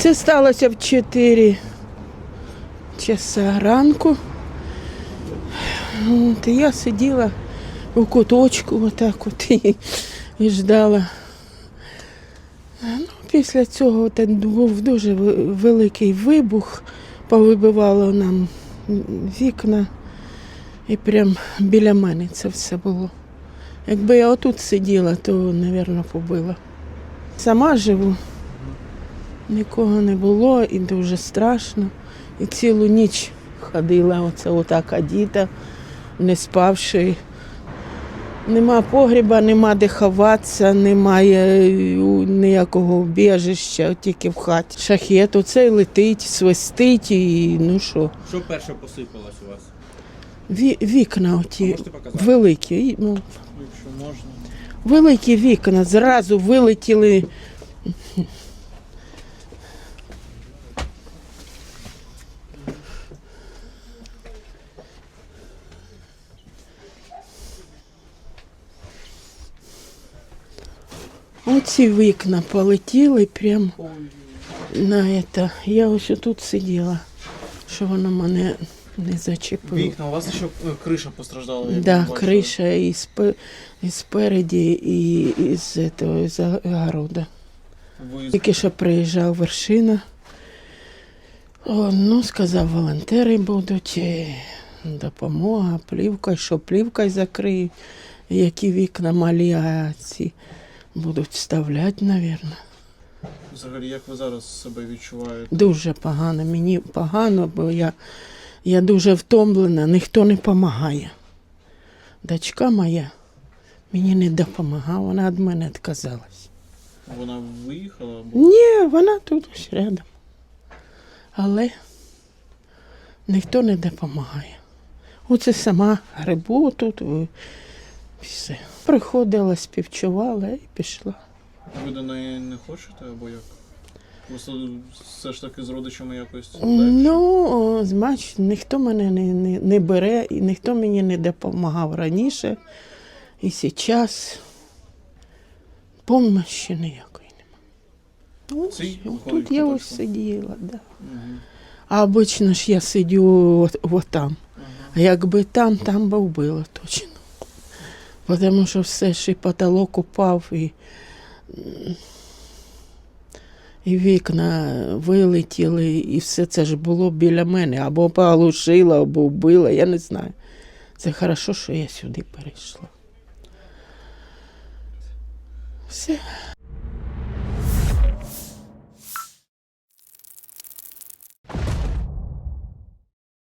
Це сталося в 4 часа ранку. От, я сиділа у куточку отак от і, і ждала. Ну, після цього от був дуже великий вибух, повибивало нам вікна. І прям біля мене це все було. Якби я отут сиділа, то, мабуть, побила. Сама живу, нікого не було і дуже страшно. І цілу ніч ходила оце отак одіта, не спавши. Нема погріба, нема де ховатися, немає е, ніякого убіжища, тільки в хаті. Шахет оцей летить, свистить і ну що. Що перше посипалось у вас? Ві, вікна оті Можете показати? великі. Ну, Якщо можна. великі вікна зразу вилетіли. Оці вікна полетіли прямо на это. Я ось тут сиділа, що воно мене не зачепило. Вікна, у вас ще е, криша постраждала. я Да, криша і, спе, і спереді, і, і з этого, з огорода. Ви Тільки що приїжджав вершина. О, ну, сказав, волонтери будуть, е, допомога, плівка, що плівкою закриють, які вікна малі, а ці будуть вставляти, мабуть. взагалі, як ви зараз себе відчуваєте? Дуже погано. Мені погано, бо я, я дуже втомлена, ніхто не допомагає. Дочка моя мені не допомагала, вона від мене відказалась. Вона виїхала? Бо... Ні, вона тут ось рядом. Але ніхто не допомагає. Оце сама грибу тут все. Приходила, співчувала і пішла. Ви до неї не хочете або як? Ви все- ж таки з родичами якось? Ну, значить, ніхто мене не, не, не бере і ніхто мені не допомагав раніше. І зараз помощі ніякої нема. Ось, Цей тут я ось сиділа, да. Мгм. А обично ж я сидю от, от там. А якби там, там би вбило точно. Тому що все ж і потолок упав, і, і вікна вилетіли, і все це ж було біля мене. Або поглушило, або вбило, я не знаю. Це хорошо, що я сюди перейшла. Все.